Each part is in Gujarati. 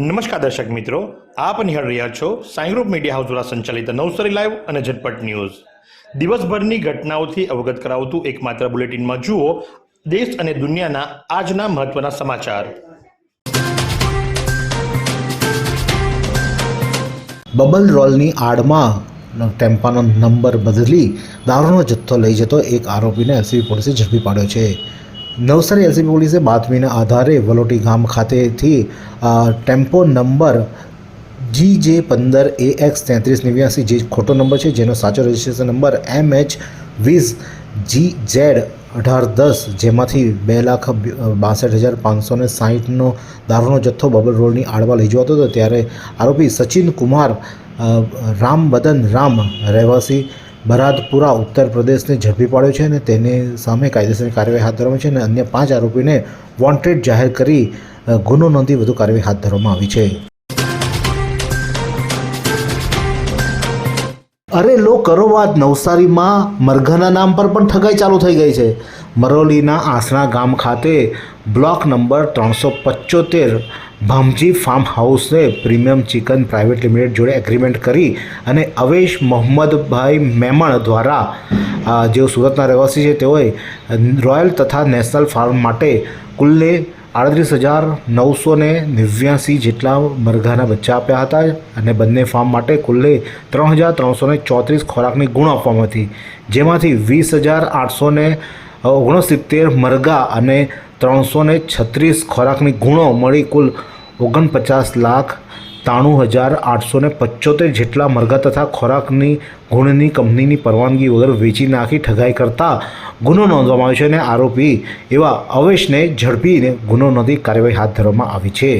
નમસ્કાર દર્શક મિત્રો, આપ નિહાળ રહ્યા છો સાઈ ગ્રુપ મીડિયા હાઉસ દ્વારા સંચાલિત નવસારી લાઈવ અને ઝટપટ ન્યૂઝ. દિવસભરની ઘટનાઓથી અવગત કરાવતું એકમાત્ર બુલેટિનમાં જુઓ દેશ અને દુનિયાના આજના મહત્વના સમાચાર. બબલ રોલની આડમાં ટેમ્પાનો નંબર બદલી દારૂનો જથ્થો લઈ જતો એક આરોપીને એલસીબી પોલીસે ઝડપી પાડ્યો છે. નવસારી એલસીબી પોલીસે બાતમીના આધારે વલોટી ગામ ખાતેથી ટેમ્પો નંબર જી જે પંદર એ એક્સ તેત્રીસ નેવ્યાસી, જે ખોટો નંબર છે, જેનો સાચો રજિસ્ટ્રેશન નંબર એમ એચ વીસ જી ઝેડ અઢાર દસ, જેમાંથી બે લાખ બાસઠ હજાર પાંચસો ને સાહીઠનો દારૂનો જથ્થો બબલ રોડની આડવા લઈ જવાતો હતો. ત્યારે આરોપી સચિન કુમાર રામ બદન રામ, રહેવાસી બરાદપુરા ઉત્તર પ્રદેશને ઝડપી પાડ્યો છે અને તેની સામે કાયદેસરની કાર્યવાહી હાથ ધરવામાં છે અને અન્ય પાંચ આરોપીને વોન્ટેડ જાહેર કરી ગુનો નોંધી વધુ કાર્યવાહી હાથ ધરવામાં આવી છે. અરે લો કરો વાત, નવસારીમાં મરઘાના નામ પર પણ ઠગાઈ ચાલુ થઈ ગઈ છે. મરોલીના આસણા ગામ ખાતે બ્લોક નંબર ત્રણસો પચોતેર ભામજી ફાર્મ હાઉસને પ્રીમિયમ ચિકન પ્રાઇવેટ લિમિટેડ જોડે એગ્રીમેન્ટ કરી અને અવેશ મોહમ્મદભાઈ મેમણ દ્વારા જેઓ સુરતના રહેવાસી છે, તેઓએ રોયલ તથા નેશનલ ફાર્મ માટે કુલ્લે આડત્રીસ હજાર નવસો નેવ્યાસી જેટલા મરઘાના બચ્ચા આપ્યા હતા અને બંને ફાર્મ માટે કુલ્લે ત્રણ હજાર ત્રણસો ચોત્રીસ ખોરાકની ગુણ આપવામાં હતી. જેમાંથી વીસ હજાર આઠસો ઓગણસિત્તેર મરઘા અને ત્રણસો છત્રીસ ખોરાકની ગુણો મળી કુલ ઓગણપચાસ લાખ ત્રાણું હજાર આઠસો ને પંચોતેર જેટલા મરઘા તથા ખોરાકની ગુણની કંપનીની પરવાનગી વગર વેચી નાખી ઠગાઈ કરતા ગુનો નોંધવામાં આવ્યો છે અને આરોપી એવા અવેશને ઝડપીને ગુનો નોંધી કાર્યવાહી હાથ ધરવામાં આવી છે.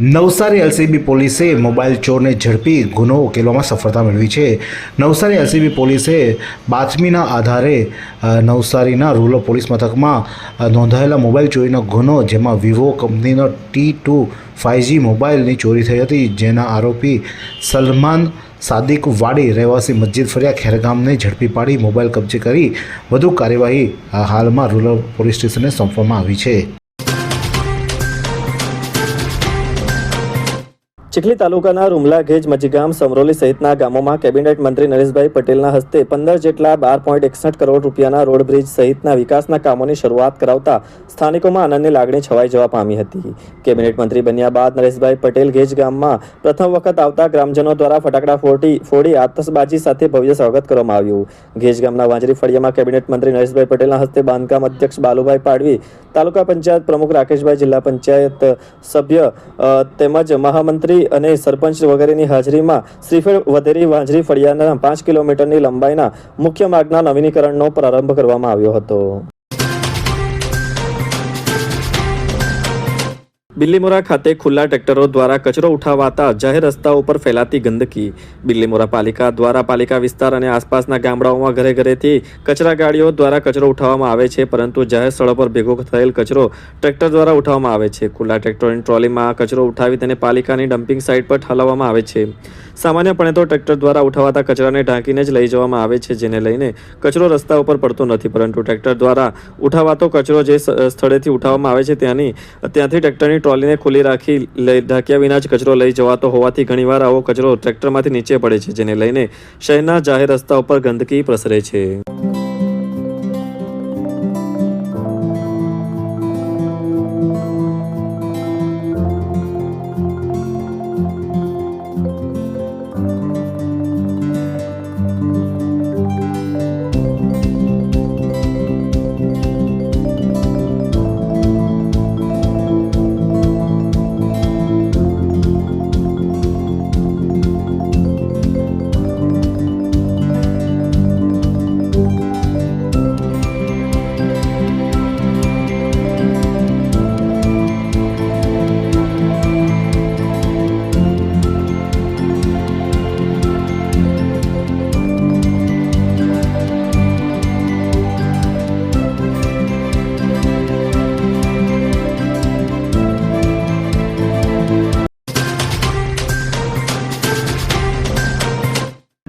નવસારી એલસીબી પોલીસે મોબાઈલ ચોરને ઝડપી ગુનો ઉકેલવામાં સફળતા મેળવી છે. નવસારી એલસીબી પોલીસે બાતમીના આધારે નવસારીના રૂરલ પોલીસ મથકમાં નોંધાયેલા મોબાઈલ ચોરીનો ગુનો, જેમાં વિવો કંપનીનો ટી ટુ ફાઇવજી મોબાઈલની ચોરી થઈ હતી, જેના આરોપી સલમાન સાદિક વાડી રહેવાસી મસ્જિદ ફરિયા ખેરગામને ઝડપી પાડી મોબાઈલ કબજે કરી વધુ કાર્યવાહી હાલમાં રૂરલ પોલીસ સ્ટેશને સોંપવામાં આવી છે. ચીખલી તાલુકાના રૂમલા ઘેજ મજીગામ સમરોલી સહિતના ગામોમાં કેબિનેટ મંત્રી નરેશભાઈ પટેલના હસ્તે પંદર જેટલા બાર પોઈન્ટ એકસઠ કરોડ રૂપિયાના રોડ બ્રિજ સહિતના વિકાસના કામોની શરૂઆત કરાવતા સ્થાનિકોમાં આનંદની લાગણી છવાઈ જવા પામી હતી. કેબિનેટ મંત્રી બન્યા બાદ નરેશભાઈ પટેલ ઘેજ ગામમાં પ્રથમ વખત આવતા ગ્રામજનો દ્વારા ફટાકડા ફોડી ફોડી આતશબાજી સાથે ભવ્ય સ્વાગત કરવામાં આવ્યું. ઘેજ ગામના વાંજરી ફળિયામાં કેબિનેટ મંત્રી નરેશભાઈ પટેલના હસ્તે બાંધકામ અધ્યક્ષ બાલુભાઈ પાડવી, તાલુકા પંચાયત પ્રમુખ રાકેશભાઈ જિલ્લા પંચાયત સભ્ય તેમજ મહામંત્રી અને સરપંચ વગેરેની હાજરીમાં શ્રીફળ વધેરી વાંજરી ફળિયાના પાંચ કિલોમીટરની લંબાઈના મુખ્ય માર્ગના નવીનીકરણનો પ્રારંભ કરવામાં આવ્યો હતો. બિલ્લીમોરા ખાતે ખુલ્લા ટ્રેક્ટરો દ્વારા કચરો ઉઠાવાતા જાહેર રસ્તાઓ ઉપર ફેલાતી ગંદકી. બિલ્લીમોરા પાલિકા દ્વારા પાલિકા વિસ્તાર અને આસપાસના ગામડાઓમાં ઘરે ઘરેથી કચરા ગાડીઓ દ્વારા કચરો ઉઠાવવામાં આવે છે, પરંતુ જાહેર સ્થળો પર ભેગો થયેલ કચરો ટ્રેક્ટર દ્વારા ઉઠાવવામાં આવે છે. ખુલ્લા ટ્રેક્ટરોની ટ્રોલીમાં કચરો ઉઠાવી તેને પાલિકાની ડમ્પિંગ સાઇટ પર ઠાલવવામાં આવે છે. સામાન્યપણે તો ટ્રેક્ટર દ્વારા ઉઠાવાતા કચરાને ઢાંકીને જ લઈ જવામાં આવે છે, જેને લઈને કચરો રસ્તા ઉપર પડતો નથી. પરંતુ ટ્રેક્ટર દ્વારા ઉઠાવાતો કચરો જે સ્થળેથી ઉઠાવવામાં આવે છે, ત્યાંની, ત્યાંથી ટ્રેક્ટરની ટ્રોલીને ખુલ્લી રાખી લઈ, ઢાંક્યા વિના જ કચરો લઈ જવાતો હોવાથી ઘણીવાર આવો કચરો ટ્રેક્ટરમાંથી નીચે પડે છે, જેને લઈને શહેરના જાહેર રસ્તા ઉપર ગંદકી પ્રસરે છે.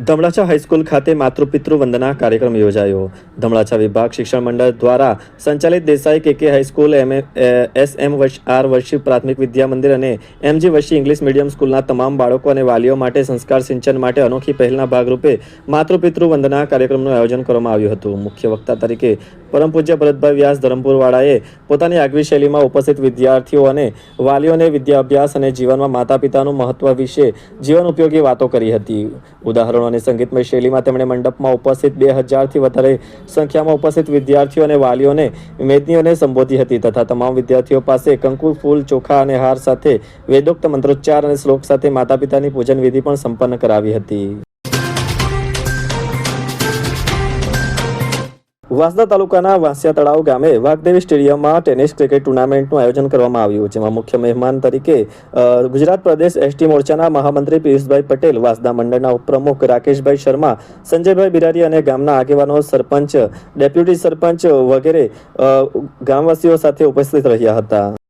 ધમડાચા હાઈસ્કૂલ ખાતે માતૃપિતૃ વંદના કાર્યક્રમ યોજાયો. ધમળાછા વિભાગ શિક્ષણ મંડળ દ્વારા સંચાલિત Desai K K high school M S, M R વર્ષી પ્રાથમિક વિદ્યા મંદિર અને એમજી વર્ષી ઇંગ્લિશ મીડિયમ સ્કૂલના તમામ બાળકો અને વાલીઓ માટે સંસ્કાર સિંચન માટે અનોખી પહેલના ભાગરૂપે માતૃપિતૃ વંદના કાર્યક્રમનું આયોજન કરવામાં આવ્યું હતું. મુખ્ય વક્તા તરીકે પરમ પૂજ્ય ભરતભાઈ વ્યાસ ધરમપુરવાળાએ પોતાની આગવી શૈલીમાં ઉપસ્થિત વિદ્યાર્થીઓ અને વાલીઓને વિદ્યાભ્યાસ અને જીવનમાં માતા પિતાનું મહત્વ વિશે જીવન ઉપયોગી વાતો કરી હતી. ઉદાહરણો અને સંગીતમય શૈલીમાં તેમણે મંડપમાં ઉપસ્થિત બે હજારથી વધારે સંખ્યામાં ઉપસ્થિત વિદ્યાર્થીઓ અને વાલીઓને મેદનીઓને સંબોધી હતી તથા તમામ વિદ્યાર્થીઓ પાસે કંકુ ફૂલ, ચોખા અને હાર સાથે વેદોક્ત મંત્રોચ્ચાર અને શ્લોક સાથે માતા પિતાની પૂજન વિધિ પણ સંપન્ન કરાવી હતી. વાંસદા તાલુકાના વાંસિયા તળાવ ગામે વાઘદેવી સ્ટેડિયમમાં ટેનિસ ક્રિકેટ ટુર્નામેન્ટનું આયોજન કરવામાં આવ્યું જેમાં મુખ્ય મહેમાન તરીકે ગુજરાત પ્રદેશ એસટી મોરચાના મહામંત્રી પિયુષભાઈ પટેલ, વાંસદા મંડળના ઉપપ્રમુખ રાકેશભાઈ શર્મા, સંજયભાઈ બિરારી અને ગામના આગેવાનો સરપંચ, ડેપ્યુટી સરપંચ વગેરે ગામવાસીઓ સાથે ઉપસ્થિત રહ્યા હતા.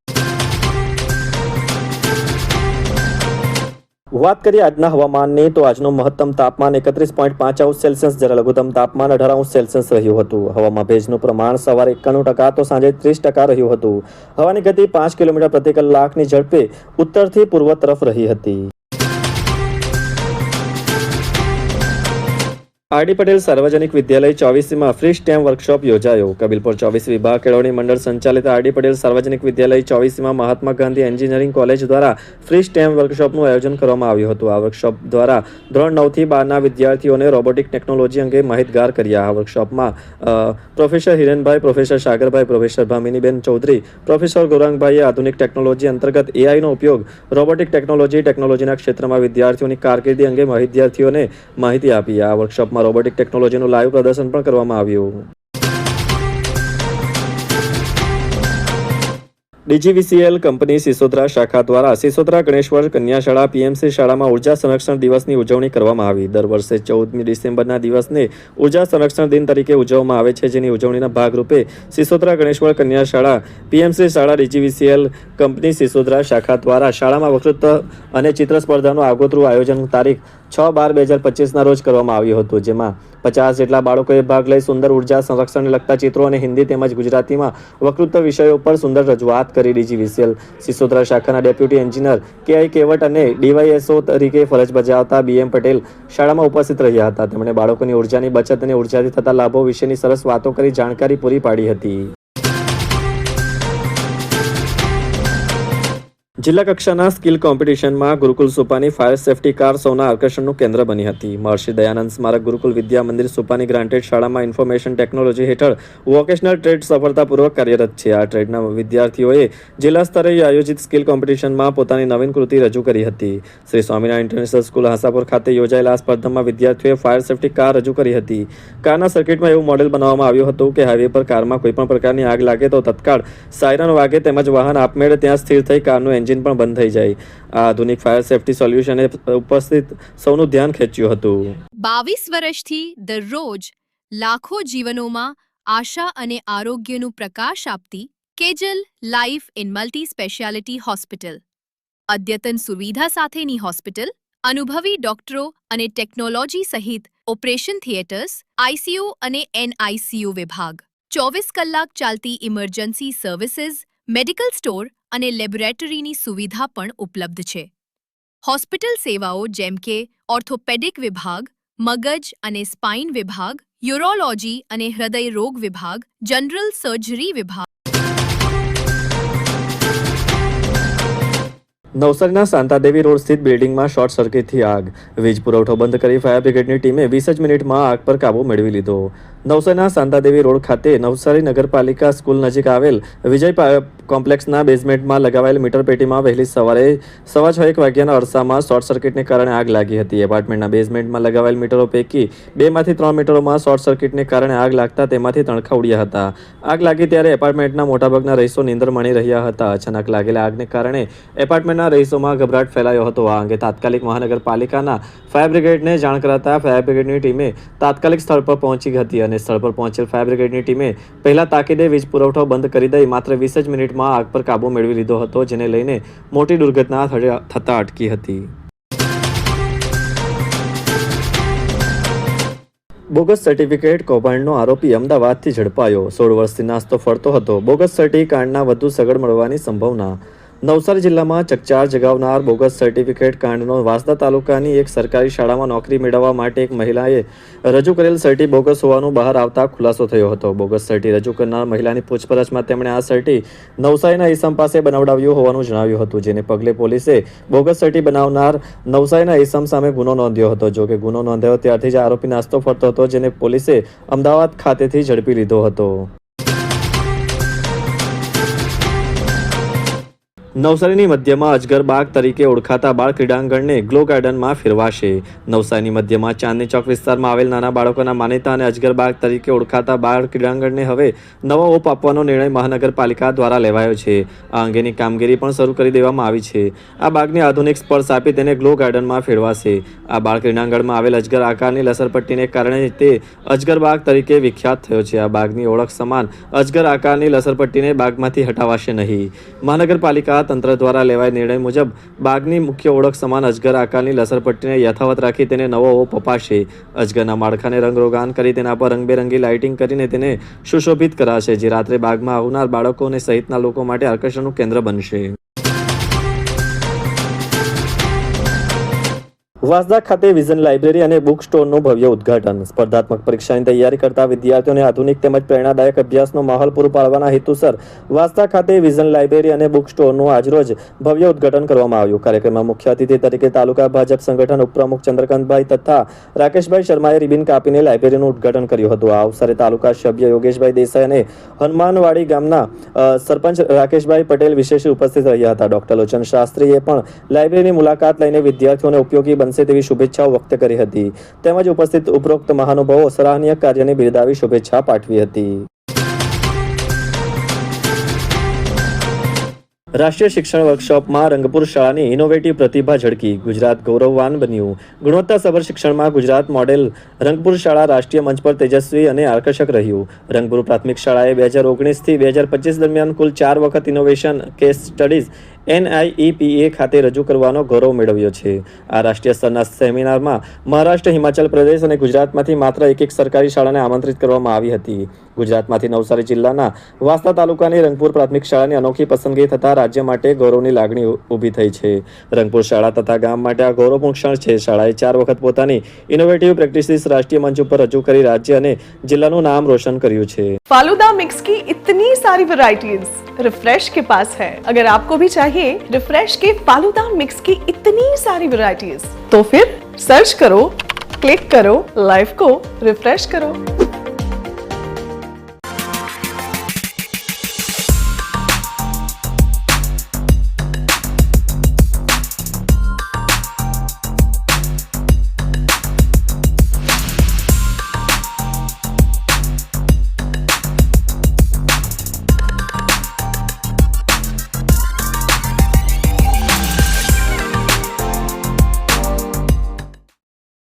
વાત કરીએ આજના હવામાનની, તો આજનું મહત્તમ તાપમાન એકત્રીસ પોઈન્ટ પાંચ અંશ સેલ્સિયસ, જ્યારે લઘુત્તમ તાપમાન અઢાર અંશ સેલ્સિયસ રહ્યું હતું. હવામાં ભેજનું પ્રમાણ સવારે એકાણું ટકા તો સાંજે ત્રીસ ટકા રહ્યું હતું. હવાની ગતિ પાંચ કિલોમીટર પ્રતિ કલાકની ઝડપે ઉત્તરથી પૂર્વ તરફ રહી હતી. આરડી પટેલ સાર્વજનિક વિદ્યાલય ચોવીસીમાં ફ્રી સ્ટેમ વર્કશોપ યોજાયો. કબીલપુર ચોવીસ વિભાગ કેળવણી મંડળ સંચાલિત આરડી પટેલ સાર્વજનિક વિદ્યાલય ચોવીસીમાં મહાત્મા ગાંધી એન્જિનિયરિંગ કોલેજ દ્વારા ફ્રી સ્ટેમ વર્કશોપનું આયોજન કરવામાં આવ્યું હતું. આ વર્કશોપ દ્વારા ધોરણ નવથી બારના વિદ્યાર્થીઓને રોબોટિક ટેકનોલોજી અંગે માહિતગાર કર્યા. આ વર્કશોપમાં professor Hirenbhai, professor Sagarbhai, professor Bhaminiben Chaudhary, professor ગૌરાંગભાઈએ આધુનિક ટેકનોલોજી અંતર્ગત એઆઈનો ઉપયોગ રોબોટિક ટેકનોલોજી ટેકનોલોજીના ક્ષેત્રમાં વિદ્યાર્થીઓની કારકિર્દી અંગે વિદ્યાર્થીઓને માહિતી આપી. આ વર્કશોપમાં રોબોટિક ટેકનોલોજીનું લાઈવ પ્રદર્શન પણ કરવામાં આવ્યું. ડીજીવીસીએલ કંપની સિસોદરા શાખા દ્વારા સિસોદરા ગણેશ્વર કન્યા શાળા પીએમસી શાળામાં ઊર્જા સંરક્ષણ દિવસની ઉજવણી કરવામાં આવી. દર વર્ષે ચૌદમી ડિસેમ્બરના દિવસને ઊર્જા સંરક્ષણ દિન તરીકે ઉજવવામાં આવે છે, જેની ઉજવણીના ભાગરૂપે સિસોદરા ગણેશ્વર કન્યા શાળા પીએમસી શાળા ડીજીવીસીએલ કંપની સિસોદરા શાખા દ્વારા શાળામાં વક્તૃત્વ અને ચિત્ર સ્પર્ધાનું આગોતરું આયોજન તારીખ છ બાર બે હજાર પચીસના રોજ કરવામાં આવ્યું હતું, જેમાં પચાસ જેટલા બાળકોએ ભાગ લઈ સુંદર ઊર્જા સંરક્ષણને લગતા ચિત્રો અને હિન્દી તેમજ ગુજરાતીમાં વક્તૃત્વ વિષયો પર સુંદર રજૂઆત કરી. ડીજીવીસીએલ સિસોદરા શાખાના ડેપ્યુટી એન્જિનિયર કે આઈ કેવટ અને ડીવાયએસઓ તરીકે ફરજ બજાવતા બીએમ પટેલ શાળામાં ઉપસ્થિત રહ્યા હતા. તેમણે બાળકોની ઉર્જાની બચત અને ઉર્જાથી થતા લાભો વિશેની સરસ વાતો કરી, જાણકારી પૂરી પાડી હતી. જિલ્લા કક્ષાના skill કોમ્પિટિશનમાં Gurukul Supani fire safety car સૌના આકર્ષણનું કેન્દ્ર બની હતી. મહર્ષિ દયાનંદ સ્મારક ગુરુકુલ વિદ્યા મંદિર સુપાની ગ્રાન્ટેડ શાળામાં ઇન્ફોર્મેશન ટેકનોલોજી હેઠળ વોકેશનલ ટ્રેડ સફળતાપૂર્વક કાર્યરત છે. આ ટ્રેડના વિદ્યાર્થીઓએ જિલ્લા સ્તરે આયોજિત સ્કિલ કોમ્પિટિશનમાં પોતાની નવીન કૃતિ રજૂ કરી હતી. શ્રી સ્વામિનારાયણ ઇન્ટરનેશનલ સ્કૂલ હાસાપુર ખાતે યોજાયેલા આ સ્પર્ધામાં વિદ્યાર્થીઓએ ફાયર સેફટી કાર રજૂ કરી હતી. કારના સર્કિટમાં એવું મોડેલ બનાવવામાં આવ્યું હતું કે હાઈવે પર કારમાં કોઈપણ પ્રકારની આગ લાગે તો તત્કાળ સાયરન વાગે તેમજ વાહન આપમેળે ત્યાં સ્થિર થઈ કારનું એન્જિન પણ બંધ થઈ જાય. આ આધુનિક ફાયર સેફટી સોલ્યુશને ઉપસ્થિત સૌનું ધ્યાન ખેંચ્યું હતું. બાવીસ વર્ષથી દરરોજ લાખો જીવનોમાં આશા અને આરોગ્યનું પ્રકાશ આપતી Kejal life in multi speciality hospital. અદ્યતન સુવિધા સાથેની હોસ્પિટલ, અનુભવી ડોક્ટરો અને ટેકનોલોજી સહિત ઓપરેશન થિયેટર્સ આઈસીયુ અને એનઆઈસીયુ વિભાગ. ચોવીસ કલાક ચાલતી ઇમરજન્સી સર્વિસીસ, મેડિકલ સ્ટોર અને લેબોરેટરીની સુવિધા પણ ઉપલબ્ધ છે. હોસ્પિટલ સેવાઓ જેમ કે ઓર્થોપેડિક વિભાગ, મગજ અને સ્પાઇન વિભાગ, યુરોલોજી અને હૃદય રોગ વિભાગ, જનરલ સર્જરી વિભાગ. નવસારીના શાંતાદેવી રોડ સ્થિત બિલ્ડિંગમાં શોર્ટ સર્કિટથી આગ. વીજ પુરવઠો બંધ કરી ફાયર બ્રિગેડની ટીમે વીસ જ મિનિટમાં આગ પર કાબુ મેળવી લીધો. નવસારીના શાંતાદેવી રોડ ખાતે નવસારી નગરપાલિકા સ્કૂલ નજીક આવેલ વિજય કોમ્પ્લેક્સના બેઝમેન્ટમાં લગાવાયેલ મીટર પેટીમાં વહેલી સવારે સવા છ એક વાગ્યાના અરસામાં શોર્ટ સર્કિટને કારણે આગ લાગી હતી. એપાર્ટમેન્ટના બેઝમેન્ટમાં લગાવેલ મીટરો પૈકી બેમાંથી ત્રણ મીટરોમાં શોર્ટ સર્કિટને કારણે આગ લાગતા તેમાંથી તણખા ઉડ્યા હતા. આગ લાગી ત્યારે એપાર્ટમેન્ટના મોટાભાગના રહીશો નીંદર માણી રહ્યા હતા. અચાનક લાગેલા આગને કારણે એપાર્ટમેન્ટના રહીશોમાં ગભરાટ ફેલાયો હતો. આ અંગે તાત્કાલિક મહાનગરપાલિકાના ફાયર બ્રિગેડને જાણ કરાતા ફાયર બ્રિગેડની ટીમે તાત્કાલિક સ્થળ પર પહોંચી હતી અને સ્થળ પર પહોંચેલ ફાયર બ્રિગેડની ટીમે પહેલા તાકીદે વીજ પુરવઠો બંધ કરી દઈ માત્ર વીસ જ મિનિટમાં આગ પર કાબુ મેળવી લીધો હતો, જેને લઈને મોટી દુર્ઘટના થતા અટકી હતી. બોગસ સર્ટિફિકેટ કૌભાંડનો આરોપી અમદાવાદથી ઝડપાયો. સોળ વર્ષથી નાસ્તો ફરતો હતો. બોગસ સર્ટી કાંડના વધુ સગડ મળવાની સંભાવના નવસારી જિલ્લામાં ચકચાર જગાવનાર બોગસ સર્ટિફિકેટ કાંડનો વાંસદા તાલુકાની એક સરકારી શાળામાં નોકરી મેળવવા માટે એક મહિલાએ રજૂ કરેલ સર્ટી બોગસ હોવાનું બહાર આવતા ખુલાસો થયો હતો. બોગસ સર્ટી રજૂ કરનાર મહિલાની પૂછપરછમાં તેમણે આ સર્ટી નવસારીના ઈસમ પાસે બનાવડાવ્યું હોવાનું જણાવ્યું હતું, જેને પગલે પોલીસે બોગસ સર્ટી બનાવનાર નવસારીના ઈસમ સામે ગુનો નોંધ્યો હતો. જો કે ગુનો નોંધ્યો ત્યારથી જ આરોપી નાસ્તો ફરતો હતો, જેને પોલીસે અમદાવાદ ખાતેથી ઝડપી લીધો હતો. નવસારીની મધ્યમાં અજગર બાગ તરીકે ઓળખાતા બાળ ક્રીડાંગણને ગ્લો ગાર્ડનમાં ફેરવાશે. નવસારીની મધ્યમાં ચાંદની ચોક વિસ્તારમાં આવેલ નાના બાળકોના માન્યતા અને અજગર બાગ તરીકે ઓળખાતા બાળ ક્રીડાંગણને હવે નવો ઓપ આપવાનો નિર્ણય મહાનગરપાલિકા દ્વારા લેવાયો છે. આ અંગેની કામગીરી પણ શરૂ કરી દેવામાં આવી છે. આ બાગને આધુનિક સ્પર્શ આપી તેને ગ્લો ગાર્ડનમાં ફેરવાશે. આ બાળ ક્રીડાંગણમાં આવેલ અજગર આકારની લસરપટ્ટીને કારણે તે અજગર બાગ તરીકે વિખ્યાત થયો છે. આ બાગની ઓળખ સમાન અજગર આકારની લસરપટ્ટીને બાગમાંથી હટાવાશે નહીં. મહાનગરપાલિકા તંત્ર દ્વારા લેવાય નિર્ણય મુજબ બાગની મુખ્ય ઓળખ સમાન અજગર આકારની લસરપટ્ટીને યથાવત રાખી તેને નવો ઓપ અપાશે. અજગરના માળખાને રંગરોગાન કરી તેના પર રંગબેરંગી લાઇટિંગ કરીને તેને સુશોભિત કરાશે, જે રાત્રે બાગમાં આવનાર બાળકોને સહિતના લોકો માટે આકર્ષણનું કેન્દ્ર બનશે. વાંસદા ખાતે વિઝન લાઇબ્રેરી અને બુક સ્ટોરનું ભવ્ય ઉદ્ઘાટન. સ્પર્ધાત્મક પરીક્ષાની તૈયારી કરતા વિદ્યાર્થીઓને આધુનિક તેમજ પ્રેરણાદાયક અભ્યાસનો માહોલ પૂરો પાડવાના હેતુસર વાસદા ખાતે વિઝન લાઇબ્રેરી અને બુક સ્ટોરનું આજરોજ ભવ્ય ઉદ્ઘાટન કરવામાં આવ્યું. કાર્યક્રમમાં મુખ્ય અતિથિ તરીકે તાલુકા ભાજપ સંગઠન ઉપપ્રમુખ ચંદ્રકાંતભાઈ તથા રાકેશભાઈ શર્માએ રિબિન કાપીને લાઇબ્રેરીનું ઉદ્ઘાટન કર્યું હતું. આ અવસરે તાલુકા સભ્ય યોગેશભાઈ દેસાઈ અને હનુમાનવાડી ગામના સરપંચ રાકેશભાઈ પટેલ વિશેષ ઉપસ્થિત રહ્યા હતા. ડોક્ટર લોચન શાસ્ત્રીએ પણ લાઇબ્રેરીની મુલાકાત લઈને વિદ્યાર્થીઓને ઉપયોગી બનશે તેવી શુભેચ્છાઓ વ્યક્ત કરી હતી. તેમજ ઉપસ્થિત ઉપરોક્ત મહાનુભાવો સરાહનીય કાર્યને બિરદાવી શુભેચ્છા પાઠવી હતી. રાષ્ટ્રીય શિક્ષણ વર્કશોપમાં રંગપુર શાળાની ઇનોવેટિવ પ્રતિભા ઝળકી. ગુજરાત ગૌરવવાન બન્યું. ગુણવત્તાસભર શિક્ષણમાં ગુજરાત મોડેલ રંગપુર શાળા રાષ્ટ્રીય મંચ પર તેજસ્વી અને આકર્ષક રહ્યું. રંગપુર પ્રાથમિક શાળાએ બે હજાર ઓગણીસથી બે હજાર પચીસ દરમિયાન કુલ ચાર વખત ઇનોવેશન કેસ સ્ટડીઝ એનઆઈઈપીએ ખાતે રજૂ કરવાનો ગૌરવ મેળવ્યો છે આ રાષ્ટ્રીય સ્તરના સેમિનારમાં મહારાષ્ટ્ર હિમાચલ પ્રદેશ અને ગુજરાતમાંથી માત્ર એક એક સરકારી શાળાને આમંત્રિત કરવામાં આવી હતી ગુજરાતમાંથી નવસારી જિલ્લાના વાંસદા તાલુકાની રંગપુર પ્રાથમિક શાળાની અનોખી પસંદગી થતાં રાજ્ય માટે ગૌરવની લાગણી ઊભી થઈ છે રંગપુર શાળા તથા ગામ માટે આ ગૌરવપૂર્ણ ક્ષણ છે શાળાએ ચાર વખત પોતાની ઇનોવેટિવ પ્રેક્ટિસીસ રાષ્ટ્રીય મંચ ઉપર રજૂ કરી રાજ્ય અને જિલ્લાનું નામ રોશન કર્યું છે फालूदा मिक्स की इतनी सारी वैरायटीज रिफ्रेश के पास है अगर आपको भी चाहिए रिफ्रेश के फालूदा मिक्स की इतनी सारी वैरायटीज तो फिर सर्च करो क्लिक करो लाइफ को रिफ्रेश करो